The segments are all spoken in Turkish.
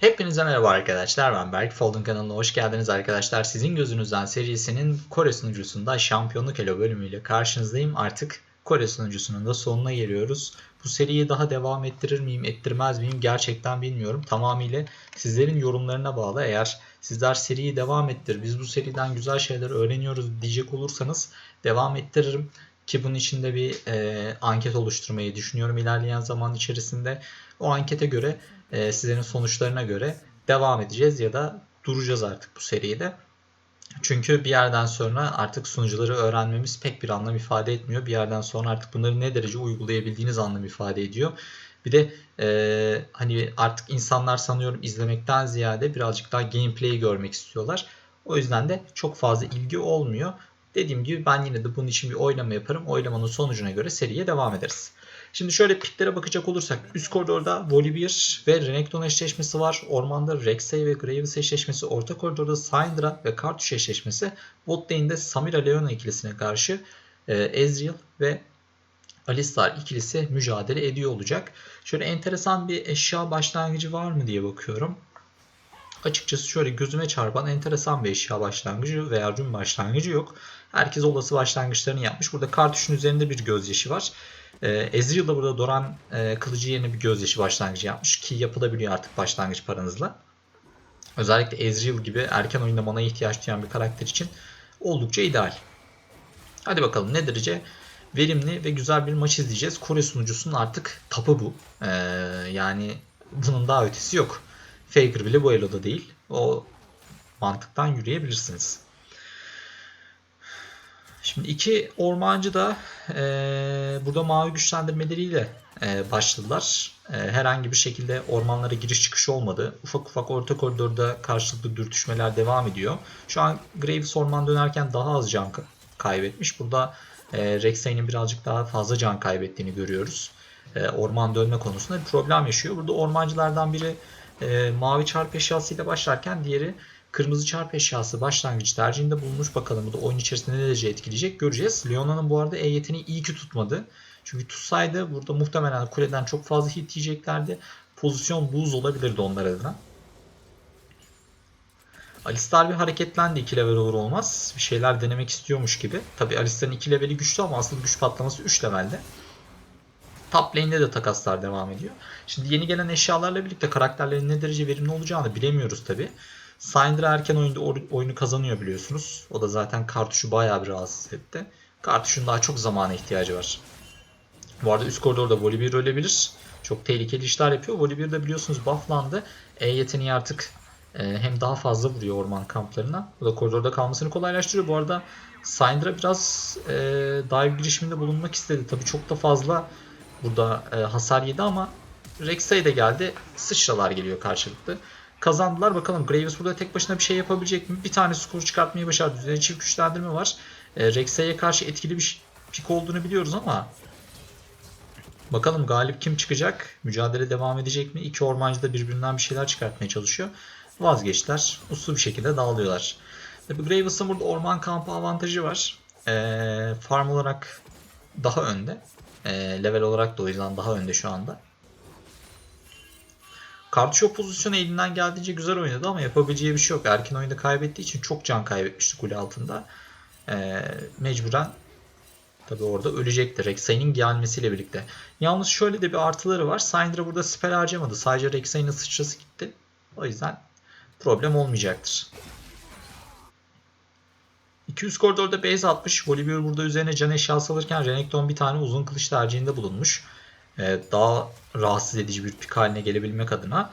Hepinize merhaba arkadaşlar. Ben Berk. Folding kanalına hoş geldiniz arkadaşlar. Sizin gözünüzden serisinin Kore sunucusunda şampiyonluk elo bölümüyle karşınızdayım. Artık Kore sunucusunun da sonuna geliyoruz. Bu seriyi daha devam ettirir miyim, ettirmez miyim gerçekten bilmiyorum. Tamamıyla sizlerin yorumlarına bağlı. Eğer sizler seriyi devam ettir, biz bu seriden güzel şeyler öğreniyoruz diyecek olursanız devam ettiririm. Ki bunun için de bir e, anket oluşturmayı düşünüyorum ilerleyen zaman içerisinde. O ankete göre e, sizlerin sonuçlarına göre devam edeceğiz ya da duracağız artık bu seride. Çünkü bir yerden sonra artık sunucuları öğrenmemiz pek bir anlam ifade etmiyor. Bir yerden sonra artık bunları ne derece uygulayabildiğiniz anlam ifade ediyor. Bir de e, hani artık insanlar sanıyorum izlemekten ziyade birazcık daha gameplay'i görmek istiyorlar. O yüzden de çok fazla ilgi olmuyor. Dediğim gibi ben yine de bunun için bir oylama yaparım. Oylamanın sonucuna göre seriye devam ederiz. Şimdi şöyle piklere bakacak olursak üst koridorda Volibear ve Renekton eşleşmesi var. Ormanda Rek'Sai ve Graves eşleşmesi. Orta koridorda Syndra ve Kartuş eşleşmesi. Bot lane'de Samira Leona ikilisine karşı e, Ezreal ve Alistar ikilisi mücadele ediyor olacak. Şöyle enteresan bir eşya başlangıcı var mı diye bakıyorum. Açıkçası şöyle gözüme çarpan enteresan bir eşya başlangıcı veya rün başlangıcı yok. Herkes olası başlangıçlarını yapmış. Burada kartuşun üzerinde bir gözyaşı var. Ee, Ezreal da burada Doran e, kılıcı yerine bir gözyaşı başlangıcı yapmış ki yapılabiliyor artık başlangıç paranızla. Özellikle Ezreal gibi erken oyunda manaya ihtiyaç duyan bir karakter için oldukça ideal. Hadi bakalım ne derece verimli ve güzel bir maç izleyeceğiz. Kore sunucusunun artık tapı bu. Ee, yani bunun daha ötesi yok. Faker bile bu eloda değil. O mantıktan yürüyebilirsiniz. Şimdi iki ormancı da e, burada mavi güçlendirmeleriyle e, başladılar. E, herhangi bir şekilde ormanlara giriş çıkış olmadı. Ufak ufak orta koridorda karşılıklı dürtüşmeler devam ediyor. Şu an Graves orman dönerken daha az can kaybetmiş. Burada e, Rek'Sai'nin birazcık daha fazla can kaybettiğini görüyoruz. E, orman dönme konusunda bir problem yaşıyor. Burada ormancılardan biri e, mavi çarp eşyasıyla başlarken diğeri kırmızı çarp eşyası başlangıç tercihinde bulunmuş. Bakalım bu da oyun içerisinde ne derece etkileyecek göreceğiz. Leona'nın bu arada E yeteneği iyi ki tutmadı. Çünkü tutsaydı burada muhtemelen kuleden çok fazla hit yiyeceklerdi. Pozisyon buz olabilirdi onlar adına. Alistar bir hareketlendi 2 level olur olmaz. Bir şeyler denemek istiyormuş gibi. Tabi Alistar'ın 2 leveli güçlü ama asıl güç patlaması 3 levelde. Top lane'de de takaslar devam ediyor. Şimdi yeni gelen eşyalarla birlikte karakterlerin ne derece verimli olacağını bilemiyoruz tabi. Syndra erken oyunda oyunu kazanıyor biliyorsunuz. O da zaten kartuşu bayağı bir rahatsız etti. Kartuşun daha çok zamana ihtiyacı var. Bu arada üst koridorda Volibear ölebilir. Çok tehlikeli işler yapıyor. Volibear da biliyorsunuz bufflandı. E yeteneği artık e, hem daha fazla vuruyor orman kamplarına. Bu da koridorda kalmasını kolaylaştırıyor. Bu arada Syndra biraz e, dive girişiminde bulunmak istedi. Tabi çok da fazla burada e, hasar yedi ama Rek'Sai de geldi. Sıçralar geliyor karşılıklı kazandılar. Bakalım Graves burada tek başına bir şey yapabilecek mi? Bir tane skor çıkartmayı başardı. Üzerine çift güçlendirme var. E, Rek'Sai'ye karşı etkili bir pik olduğunu biliyoruz ama bakalım galip kim çıkacak? Mücadele devam edecek mi? İki ormancı da birbirinden bir şeyler çıkartmaya çalışıyor. Vazgeçtiler. Uslu bir şekilde dağılıyorlar. Tabi Graves'ın burada orman kampı avantajı var. E, farm olarak daha önde. E, level olarak da o yüzden daha önde şu anda. Kartuşo pozisyonu elinden geldiğince güzel oynadı ama yapabileceği bir şey yok. Erken oyunda kaybettiği için çok can kaybetmişti kule altında. Ee, mecburen tabi orada ölecektir Rek'Sai'nin gelmesiyle birlikte. Yalnız şöyle de bir artıları var. Syndra burada spell harcamadı. Sadece Rek'Sai'nin sıçrası gitti. O yüzden problem olmayacaktır. 200 koridorda base atmış. Volibear burada üzerine can eşyası alırken Renekton bir tane uzun kılıç tercihinde bulunmuş daha rahatsız edici bir pik haline gelebilmek adına.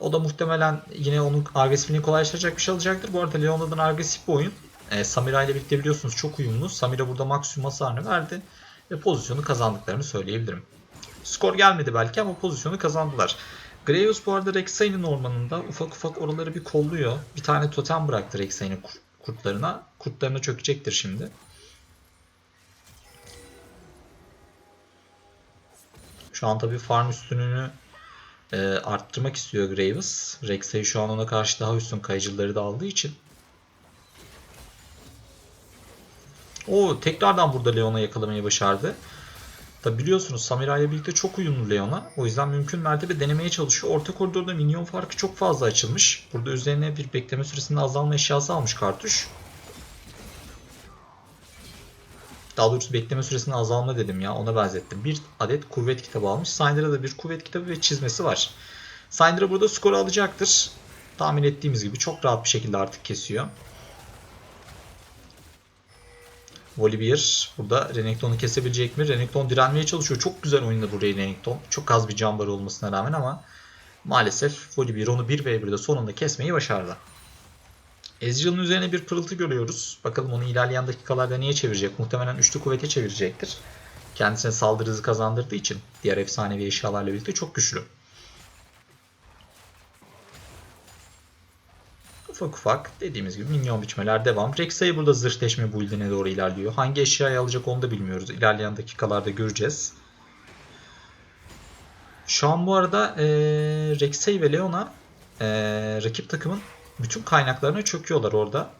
O da muhtemelen yine onun agresifliğini kolaylaştıracak bir şey alacaktır. Bu arada Leona'dan agresif bir oyun. E, Samira ile birlikte biliyorsunuz çok uyumlu. Samira burada maksimum hasarını verdi ve pozisyonu kazandıklarını söyleyebilirim. Skor gelmedi belki ama pozisyonu kazandılar. Graves bu arada Rek'Sai'nin ormanında ufak ufak oraları bir kolluyor. Bir tane totem bıraktı Rek'Sai'nin kurtlarına. Kurtlarına çökecektir şimdi. Şu an tabii farm üstünlüğünü e, arttırmak istiyor Graves. Rek'Sai şu an ona karşı daha üstün kayıcıları da aldığı için. O tekrardan burada Leon'a yakalamayı başardı. Tabi biliyorsunuz Samira ile birlikte çok uyumlu Leona. O yüzden mümkün mertebe denemeye çalışıyor. Orta koridorda minyon farkı çok fazla açılmış. Burada üzerine bir bekleme süresinde azalma eşyası almış kartuş. Daha doğrusu bekleme süresinde azalma dedim ya ona benzettim. Bir adet kuvvet kitabı almış. Syndra'da da bir kuvvet kitabı ve çizmesi var. Syndra burada skoru alacaktır. Tahmin ettiğimiz gibi çok rahat bir şekilde artık kesiyor. Volibear burada Renekton'u kesebilecek mi? Renekton direnmeye çalışıyor. Çok güzel oynadı burayı Renekton. Çok az bir can olmasına rağmen ama maalesef Volibear onu 1v1'de sonunda kesmeyi başardı. Ezreal'ın üzerine bir pırıltı görüyoruz. Bakalım onu ilerleyen dakikalarda niye çevirecek? Muhtemelen üçlü kuvvete çevirecektir. Kendisine saldırı hızı kazandırdığı için diğer efsanevi eşyalarla birlikte çok güçlü. Ufak ufak dediğimiz gibi minyon biçmeler devam. Rek'Sai burada zırhleşme build'ine doğru ilerliyor. Hangi eşyayı alacak onu da bilmiyoruz. İlerleyen dakikalarda göreceğiz. Şu an bu arada ee, Rek'Sai ve Leona ee, rakip takımın bütün kaynaklarına çöküyorlar orada.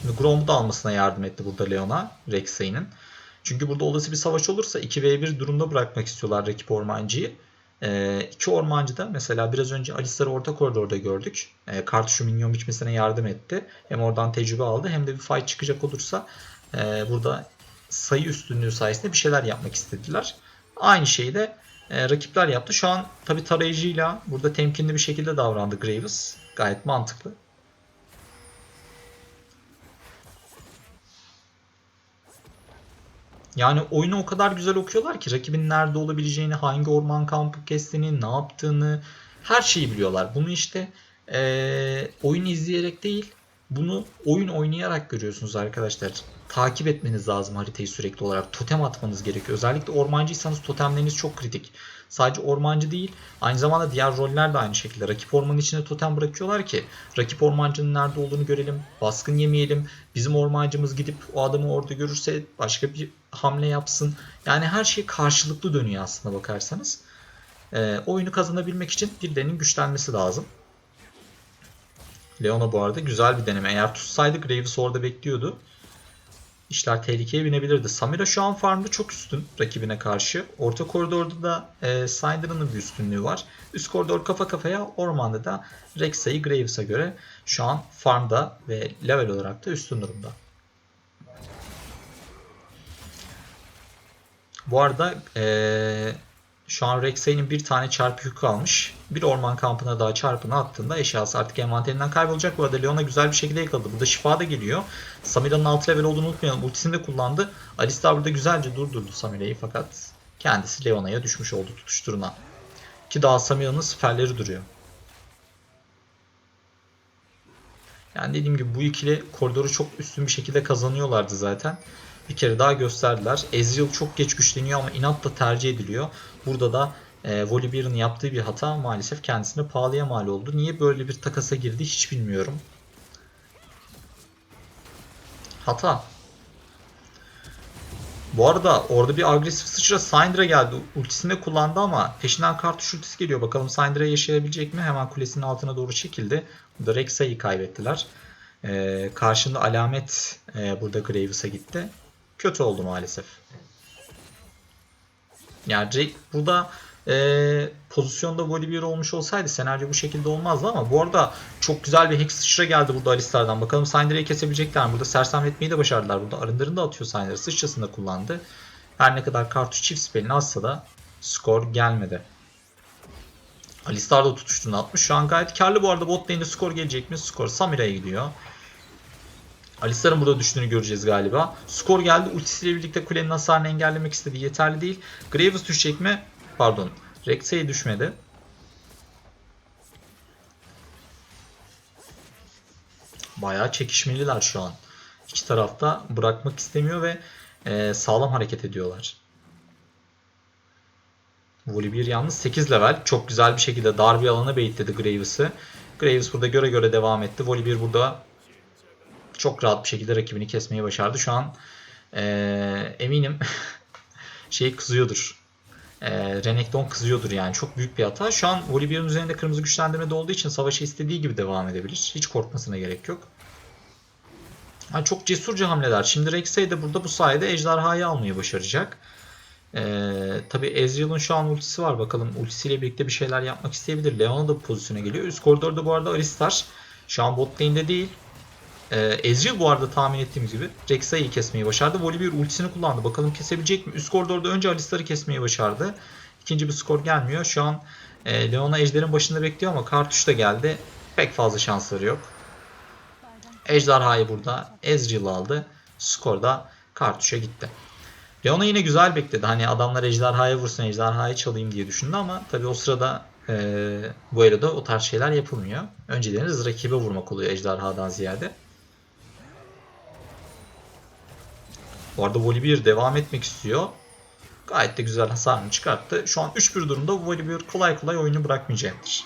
Şimdi Grom'u da almasına yardım etti burada Leona, Rek'Sai'nin. Çünkü burada olası bir savaş olursa 2v1 durumda bırakmak istiyorlar rakip ormancıyı. E, iki ormancı da mesela biraz önce Alistar'ı orta koridorda gördük. E, kartuşu minyon biçmesine yardım etti. Hem oradan tecrübe aldı hem de bir fight çıkacak olursa e, burada sayı üstünlüğü sayesinde bir şeyler yapmak istediler. Aynı şeyi de e, rakipler yaptı. Şu an tabi tarayıcıyla burada temkinli bir şekilde davrandı Graves. Gayet mantıklı. Yani oyunu o kadar güzel okuyorlar ki rakibin nerede olabileceğini, hangi orman kampı kestiğini, ne yaptığını her şeyi biliyorlar. Bunu işte e, oyun izleyerek değil, bunu oyun oynayarak görüyorsunuz arkadaşlar. Takip etmeniz lazım haritayı sürekli olarak. Totem atmanız gerekiyor. Özellikle ormancıysanız totemleriniz çok kritik. Sadece ormancı değil, aynı zamanda diğer roller de aynı şekilde. Rakip ormanın içine totem bırakıyorlar ki rakip ormancının nerede olduğunu görelim, baskın yemeyelim. Bizim ormancımız gidip o adamı orada görürse başka bir hamle yapsın. Yani her şey karşılıklı dönüyor aslında bakarsanız. E, oyunu kazanabilmek için birilerinin güçlenmesi lazım. Leona bu arada güzel bir deneme. Eğer tutsaydı Graves orada bekliyordu. İşler tehlikeye binebilirdi. Samira şu an farmda çok üstün rakibine karşı. Orta koridorda da e, Syndra'nın bir üstünlüğü var. Üst koridor kafa kafaya, ormanda da Rek'Sai Graves'a göre şu an farmda ve level olarak da üstün durumda. Bu arada ee, şu an Rek'Sai'nin bir tane çarpı yük kalmış. Bir orman kampına daha çarpını attığında eşyası artık envanterinden kaybolacak. Bu arada Leona güzel bir şekilde yakaladı. Burada şifa da geliyor. Samira'nın 6 level olduğunu unutmayalım. Ultisini de kullandı. Alistar burada güzelce durdurdu Samira'yı fakat kendisi Leona'ya düşmüş oldu tutuşturuna. Ki daha Samira'nın siperleri duruyor. Yani dediğim gibi bu ikili koridoru çok üstün bir şekilde kazanıyorlardı zaten bir kere daha gösterdiler. Ezreal çok geç güçleniyor ama inatla tercih ediliyor. Burada da e, Volibear'ın yaptığı bir hata maalesef kendisine pahalıya mal oldu. Niye böyle bir takasa girdi hiç bilmiyorum. Hata. Bu arada orada bir agresif sıçra Syndra geldi. Ultisini kullandı ama peşinden kartuş ultisi geliyor. Bakalım Syndra yaşayabilecek mi? Hemen kulesinin altına doğru çekildi. Burada Rek'Sai'yi kaybettiler. Ee, karşında alamet e, burada Graves'a gitti kötü oldu maalesef. Yani Drake burada e, pozisyonda Volibear olmuş olsaydı senaryo bu şekilde olmazdı ama bu arada çok güzel bir Hex sıçra geldi burada Alistar'dan. Bakalım Syndra'yı kesebilecekler mi? Burada sersemletmeyi de başardılar. Burada arındırını da atıyor Syndra. Sıçrasını da kullandı. Her ne kadar kartuş çift spelini atsa da skor gelmedi. Alistar da tutuştuğunu atmış. Şu an gayet karlı bu arada bot lane'de skor gelecek mi? Skor Samira'ya gidiyor. Alistar'ın burada düştüğünü göreceğiz galiba. Skor geldi. Ultisiyle birlikte kulenin hasarını engellemek istedi. Yeterli değil. Graves düşecek mi? Pardon. Rek'Sai düşmedi. Bayağı çekişmeliler şu an. İki tarafta bırakmak istemiyor ve e, sağlam hareket ediyorlar. Volibear yalnız 8 level. Çok güzel bir şekilde dar bir alana baitledi Graves'ı. Graves burada göre göre devam etti. Volibear burada çok rahat bir şekilde rakibini kesmeyi başardı. Şu an e, eminim şey kızıyordur. E, Renekton kızıyordur yani. Çok büyük bir hata. Şu an Volibear'ın üzerinde kırmızı güçlendirme de olduğu için savaşı istediği gibi devam edebilir. Hiç korkmasına gerek yok. Yani çok cesurca hamleler. Şimdi Rek'Sai de burada bu sayede ejderhayı almayı başaracak. Ee, tabii Ezreal'ın şu an ultisi var. Bakalım ultisiyle birlikte bir şeyler yapmak isteyebilir. Leona da bu pozisyona geliyor. Üst koridorda bu arada Alistar. Şu an bot değil. Ee, Ezreal bu arada tahmin ettiğimiz gibi Rek'Sai'yi kesmeyi başardı. Volibear ultisini kullandı. Bakalım kesebilecek mi? Üst koridorda önce Alistar'ı kesmeyi başardı. İkinci bir skor gelmiyor. Şu an e, Leona ejderin başında bekliyor ama kartuş da geldi. Pek fazla şansları yok. Ejderhayı burada Ezreal aldı. Skor da kartuşa gitti. Leona yine güzel bekledi. Hani adamlar ejderhaya vursun ejderhayı çalayım diye düşündü ama tabii o sırada e, bu eloda o tarz şeyler yapılmıyor. Önceleriniz rakibe vurmak oluyor ejderhadan ziyade. Bu arada Volibear devam etmek istiyor. Gayet de güzel hasarını çıkarttı. Şu an 3-1 durumda Volibear kolay kolay oyunu bırakmayacaktır.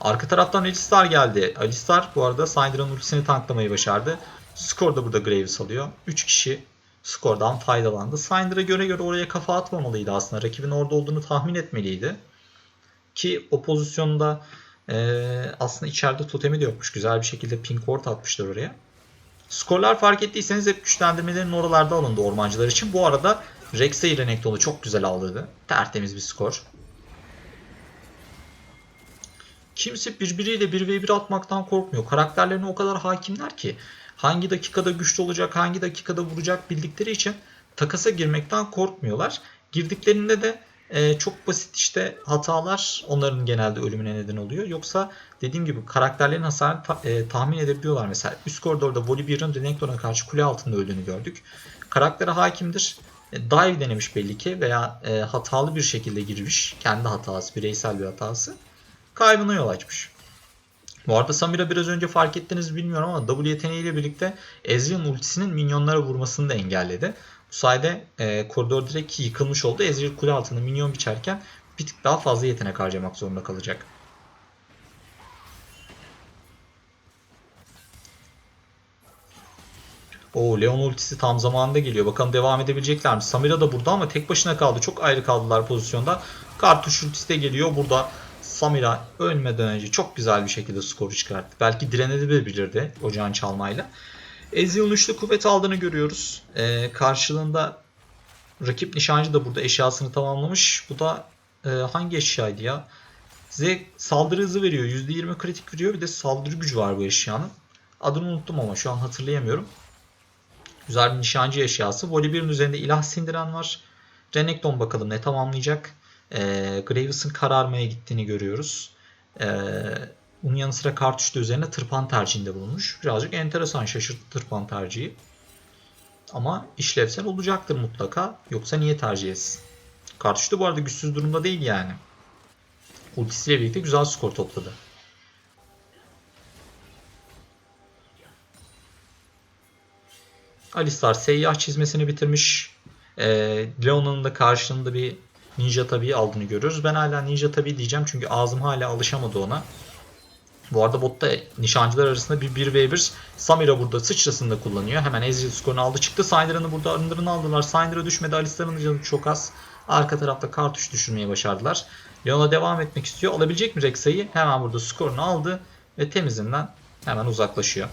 Arka taraftan Alistar geldi. Alistar bu arada Syndra'nın ultisini tanklamayı başardı. Skor da burada Graves alıyor. 3 kişi skordan faydalandı. Syndra göre göre oraya kafa atmamalıydı aslında. Rakibin orada olduğunu tahmin etmeliydi. Ki o pozisyonda e, aslında içeride totemi de yokmuş. Güzel bir şekilde ping ward atmışlar oraya. Skorlar fark ettiyseniz hep güçlendirmelerin oralarda alındı ormancılar için. Bu arada Rek'Sai Renekton'u çok güzel aldırdı. Tertemiz bir skor. Kimse birbiriyle 1v1 atmaktan korkmuyor. Karakterlerine o kadar hakimler ki hangi dakikada güçlü olacak, hangi dakikada vuracak bildikleri için takasa girmekten korkmuyorlar. Girdiklerinde de e, çok basit işte hatalar onların genelde ölümüne neden oluyor. Yoksa dediğim gibi karakterlerin hasarını ta- e, tahmin edebiliyorlar. Mesela üst koridorda Volibear'ın Renekton'a karşı kule altında öldüğünü gördük. Karaktere hakimdir. E, dive denemiş belli ki veya e, hatalı bir şekilde girmiş. Kendi hatası, bireysel bir hatası. Kaybına yol açmış. Bu arada Samira biraz önce fark ettiniz bilmiyorum ama W yeteneğiyle birlikte Ezreal'ın ultisinin minyonlara vurmasını da engelledi. Bu sayede e, koridor direkt yıkılmış oldu. Ezreal kule altında minyon biçerken bir tık daha fazla yetenek harcamak zorunda kalacak. O Leon ultisi tam zamanında geliyor. Bakalım devam edebilecekler mi? Samira da burada ama tek başına kaldı. Çok ayrı kaldılar pozisyonda. Kartuş ultisi de geliyor. Burada Samira ölmeden önce çok güzel bir şekilde skoru çıkarttı. Belki direnebilirdi ocağın çalmayla. Ezreal'ın üçlü kuvvet aldığını görüyoruz. Ee, karşılığında rakip nişancı da burada eşyasını tamamlamış. Bu da e, hangi eşyaydı ya? Size saldırı hızı veriyor. %20 kritik veriyor. Bir de saldırı gücü var bu eşyanın. Adını unuttum ama şu an hatırlayamıyorum. Güzel bir nişancı eşyası. Volibear'ın üzerinde ilah sindiren var. Renekton bakalım ne tamamlayacak. E, Graves'ın kararmaya gittiğini görüyoruz. E, bunun yanı sıra kartuş da üzerine tırpan tercihinde bulunmuş. Birazcık enteresan şaşırttı tırpan tercihi. Ama işlevsel olacaktır mutlaka. Yoksa niye tercih etsin? Kartuş da bu arada güçsüz durumda değil yani. Ultisiyle birlikte güzel skor topladı. Alistar seyyah çizmesini bitirmiş. E, Leona'nın da karşılığında bir Ninja tabii aldığını görüyoruz. Ben hala Ninja tabii diyeceğim çünkü ağzım hala alışamadı ona. Bu arada botta nişancılar arasında bir 1v1 Samira burada sıçrasını da kullanıyor. Hemen Ezreal skorunu aldı çıktı. Syndra'nı burada arındırını aldılar. Syndra düşmedi. Alistar'ın canı çok az. Arka tarafta kartuş düşürmeyi başardılar. Leona devam etmek istiyor. Alabilecek mi Rek'Sai'yi? Hemen burada skorunu aldı ve temizinden hemen uzaklaşıyor.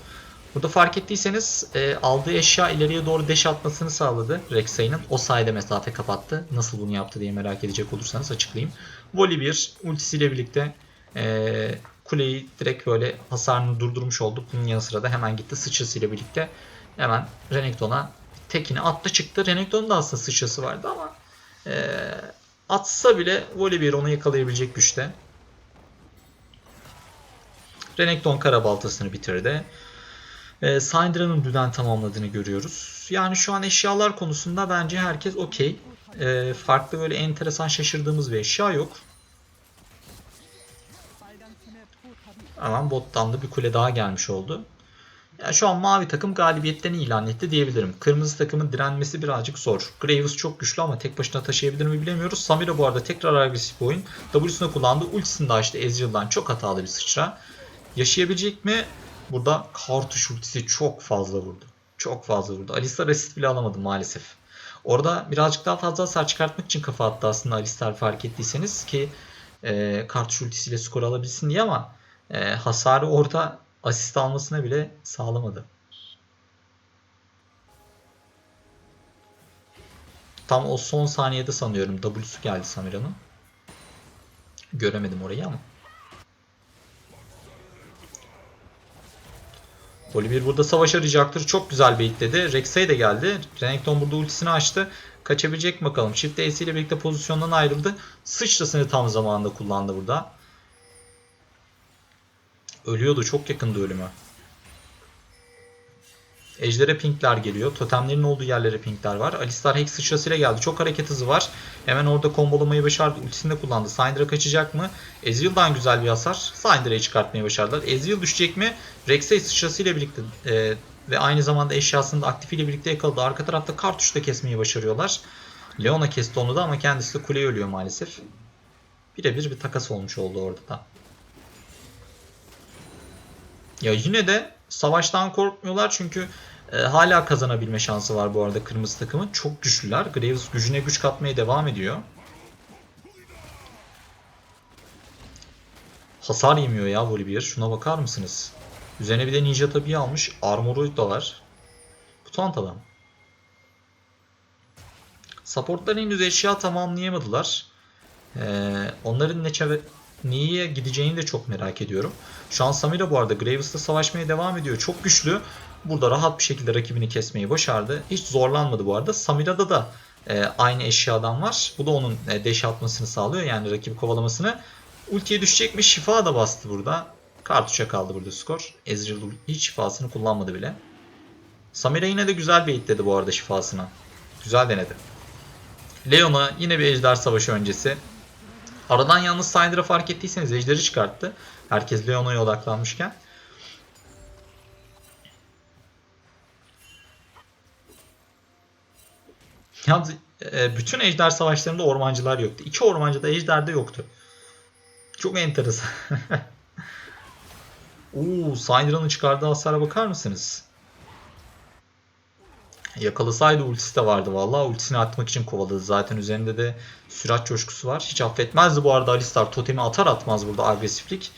Burada fark ettiyseniz e, aldığı eşya ileriye doğru deş atmasını sağladı Rek'Sai'nin. O sayede mesafe kapattı. Nasıl bunu yaptı diye merak edecek olursanız açıklayayım. Volibear ultisiyle birlikte e, kuleyi direkt böyle hasarını durdurmuş oldu. Bunun yanı sıra da hemen gitti sıçrasıyla birlikte hemen Renekton'a tekini attı çıktı. Renekton'un da aslında sıçrası vardı ama e, atsa bile Volibear onu yakalayabilecek güçte. Renekton karabaltasını bitirdi. E, Syndra'nın düden tamamladığını görüyoruz. Yani şu an eşyalar konusunda bence herkes okey. E, farklı böyle enteresan şaşırdığımız bir eşya yok. Hemen bottan da bir kule daha gelmiş oldu. Yani şu an mavi takım galibiyetten ilan etti diyebilirim. Kırmızı takımın direnmesi birazcık zor. Graves çok güçlü ama tek başına taşıyabilir mi bilemiyoruz. Samira bu arada tekrar agresif oyun. W'sunu kullandı. Ultisini de açtı Ezreal'dan. Çok hatalı bir sıçra. Yaşayabilecek mi? Burada kartuş ultisi çok fazla vurdu. Çok fazla vurdu. Alistar asist bile alamadı maalesef. Orada birazcık daha fazla hasar çıkartmak için kafa attı aslında Alistar fark ettiyseniz ki e, kartuş ultisiyle skor alabilsin diye ama e, hasarı orada asist almasına bile sağlamadı. Tam o son saniyede sanıyorum W'su geldi Samira'nın. Göremedim orayı ama. Bolivir burada savaş arayacaktır. Çok güzel baitledi. Rek'Sai de geldi. Renekton burada ultisini açtı. Kaçabilecek bakalım. Çift AC ile birlikte pozisyondan ayrıldı. Sıçrasını tam zamanında kullandı burada. Ölüyordu. Çok yakındı ölüme. Ejder'e pinkler geliyor. Totemlerin olduğu yerlere pinkler var. Alistar Hex sıçrasıyla geldi. Çok hareket hızı var. Hemen orada kombolamayı başardı. Ultisini de kullandı. Syndra kaçacak mı? Ezreal'dan güzel bir hasar. Syndra'yı çıkartmayı başardılar. Ezreal düşecek mi? Rek'Sai sıçrasıyla birlikte e, ve aynı zamanda eşyasını da aktifiyle birlikte yakaladı. Arka tarafta kartuş da kesmeyi başarıyorlar. Leona kesti onu da ama kendisi de kuleye ölüyor maalesef. Birebir bir takas olmuş oldu orada da. Ya yine de savaştan korkmuyorlar çünkü e, hala kazanabilme şansı var bu arada kırmızı takımın. Çok güçlüler. Graves gücüne güç katmaya devam ediyor. Hasar yemiyor ya Volibear. Şuna bakar mısınız? Üzerine bir de Ninja tabi almış. Armoroid da var. Mutant adam. Supportlar henüz eşya tamamlayamadılar. Ee, onların ne çeve neye gideceğini de çok merak ediyorum. Şu an Samira bu arada Graves'la savaşmaya devam ediyor. Çok güçlü. Burada rahat bir şekilde rakibini kesmeyi başardı. Hiç zorlanmadı bu arada. Samira'da da e, aynı eşyadan var. Bu da onun e, deş atmasını sağlıyor. Yani rakibi kovalamasını. Ultiye düşecek mi? Şifa da bastı burada. Kartuşa kaldı burada skor. Ezreal hiç şifasını kullanmadı bile. Samira yine de güzel baitledi bu arada şifasına. Güzel denedi. Leona yine bir ejder savaşı öncesi. Aradan yalnız Syndra'ı fark ettiyseniz ejderi çıkarttı. Herkes Leona'ya odaklanmışken. Yalnız e, bütün ejder savaşlarında ormancılar yoktu. İki ormancı da ejderde yoktu. Çok enteresan. Uuu Syndra'nın çıkardığı hasara bakar mısınız? Yakalasaydı ultisi de vardı vallahi ultisini atmak için kovaladı. Zaten üzerinde de sürat coşkusu var. Hiç affetmezdi bu arada Alistar. Totemi atar atmaz burada agresiflik.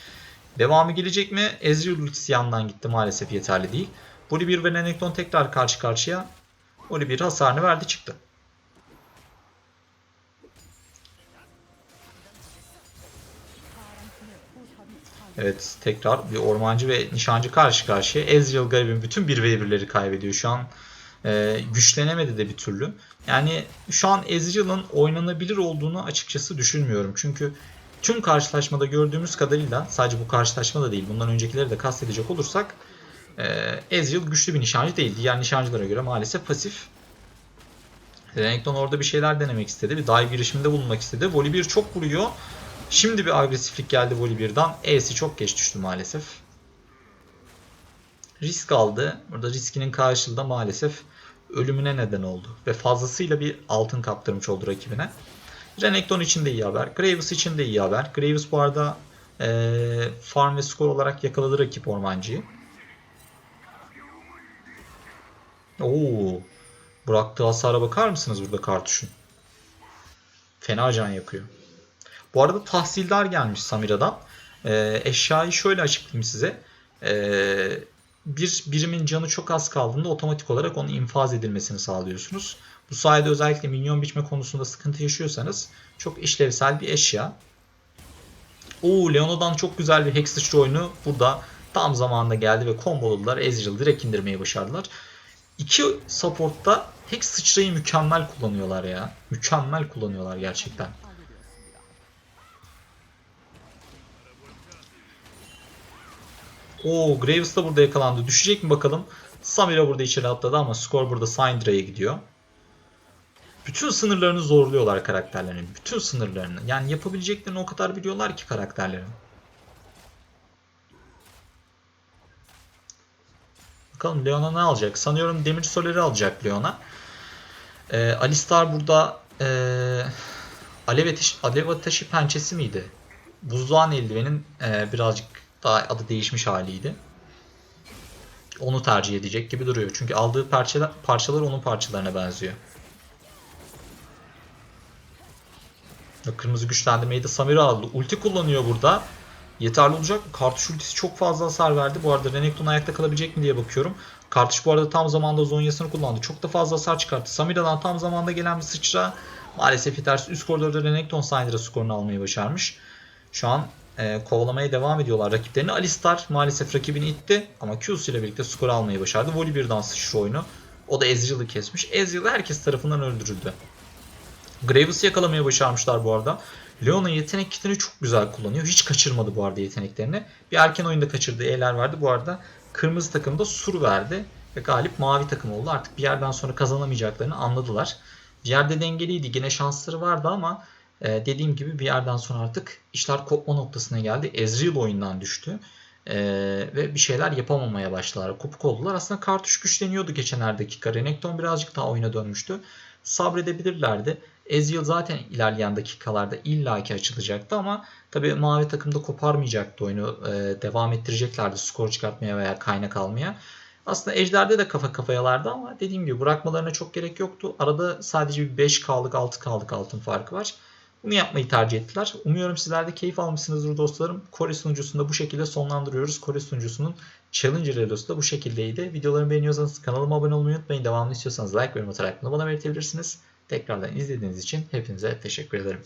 Devamı gelecek mi? Ezreal ultisi yandan gitti maalesef yeterli değil. Bolibir ve Renekton tekrar karşı karşıya. Bolibir hasarını verdi çıktı. Evet tekrar bir ormancı ve nişancı karşı karşıya. Ezreal garibin bütün 1v1'leri kaybediyor şu an. E, güçlenemedi de bir türlü. Yani şu an Ezreal'ın oynanabilir olduğunu açıkçası düşünmüyorum. Çünkü tüm karşılaşmada gördüğümüz kadarıyla sadece bu karşılaşma da değil bundan öncekileri de kastedecek olursak e, Ezreal güçlü bir nişancı değil. Diğer nişancılara göre maalesef pasif. Renekton orada bir şeyler denemek istedi. Bir dive girişiminde bulunmak istedi. Volibear çok vuruyor. Şimdi bir agresiflik geldi Volibear'dan. E'si çok geç düştü maalesef. Risk aldı. Burada riskinin karşılığında maalesef ölümüne neden oldu. Ve fazlasıyla bir altın kaptırmış oldu rakibine. Renekton için de iyi haber. Graves için de iyi haber. Graves bu arada ee, farm ve skor olarak yakaladı rakip ormancıyı. Oo, bıraktığı hasara bakar mısınız burada kartuşun? Fena can yakıyor. Bu arada tahsildar gelmiş Samira'dan. Ee, eşyayı şöyle açıklayayım size. Ee, bir birimin canı çok az kaldığında otomatik olarak onun infaz edilmesini sağlıyorsunuz. Bu sayede özellikle minyon biçme konusunda sıkıntı yaşıyorsanız çok işlevsel bir eşya. Oo Leona'dan çok güzel bir Hex sıçra oyunu burada tam zamanında geldi ve komboladılar. Ezreal direkt indirmeyi başardılar. İki supportta Hex sıçrayı mükemmel kullanıyorlar ya. Mükemmel kullanıyorlar gerçekten. Oo Graves da burada yakalandı. Düşecek mi bakalım. Samira burada içeri atladı ama skor burada Syndra'ya gidiyor. Bütün sınırlarını zorluyorlar karakterlerin. Bütün sınırlarını. Yani yapabileceklerini o kadar biliyorlar ki karakterlerin. Bakalım Leona ne alacak? Sanıyorum Demir Soler'i alacak Leona. Ee, Alistar burada ee, Alev, ateş, Alev Ateşi pençesi miydi? Buzluğan eldivenin ee, birazcık daha adı değişmiş haliydi. Onu tercih edecek gibi duruyor. Çünkü aldığı parçalar, parçalar onun parçalarına benziyor. Kırmızı güçlendirmeyi de Samira aldı. Ulti kullanıyor burada. yeterli olacak. Kartuş ultisi çok fazla hasar verdi. Bu arada Renekton ayakta kalabilecek mi diye bakıyorum. Kartuş bu arada tam zamanda Zonya'sını kullandı. Çok da fazla hasar çıkarttı. Samira'dan tam zamanda gelen bir sıçra maalesef yetersiz. Üst koridorda Renekton Syndra skorunu almayı başarmış. Şu an e, kovalamaya devam ediyorlar rakiplerini. Alistar maalesef rakibini itti ama Q'su ile birlikte skor almayı başardı. Volibear'dan sıçra oyunu. O da Ezreal'ı kesmiş. Ezreal herkes tarafından öldürüldü. Graves'ı yakalamaya başarmışlar bu arada. Leon'un yetenek kitini çok güzel kullanıyor. Hiç kaçırmadı bu arada yeteneklerini. Bir erken oyunda kaçırdığı E'ler vardı. Bu arada kırmızı takımda sur verdi. Ve galip mavi takım oldu. Artık bir yerden sonra kazanamayacaklarını anladılar. Bir yerde dengeliydi. Yine şansları vardı ama e, dediğim gibi bir yerden sonra artık işler kopma noktasına geldi. Ezreal oyundan düştü. E, ve bir şeyler yapamamaya başladılar. Kopuk oldular. Aslında kartuş güçleniyordu geçen her dakika. Renekton birazcık daha oyuna dönmüştü. Sabredebilirlerdi. Ezreal zaten ilerleyen dakikalarda illaki açılacaktı ama tabii mavi takımda koparmayacaktı oyunu. E, devam ettireceklerdi skor çıkartmaya veya kaynak almaya. Aslında Ejder'de de kafa kafayalardı ama dediğim gibi bırakmalarına çok gerek yoktu. Arada sadece bir 5K'lık 6K'lık altın farkı var. Bunu yapmayı tercih ettiler. Umuyorum sizler de keyif almışsınızdır dostlarım. Kore sunucusunda bu şekilde sonlandırıyoruz. Kore sunucusunun Challenger Elosu da bu şekildeydi. Videolarımı beğeniyorsanız kanalıma abone olmayı unutmayın. Devamlı istiyorsanız like ve yorum atarak bana belirtebilirsiniz. Tekrardan izlediğiniz için hepinize teşekkür ederim.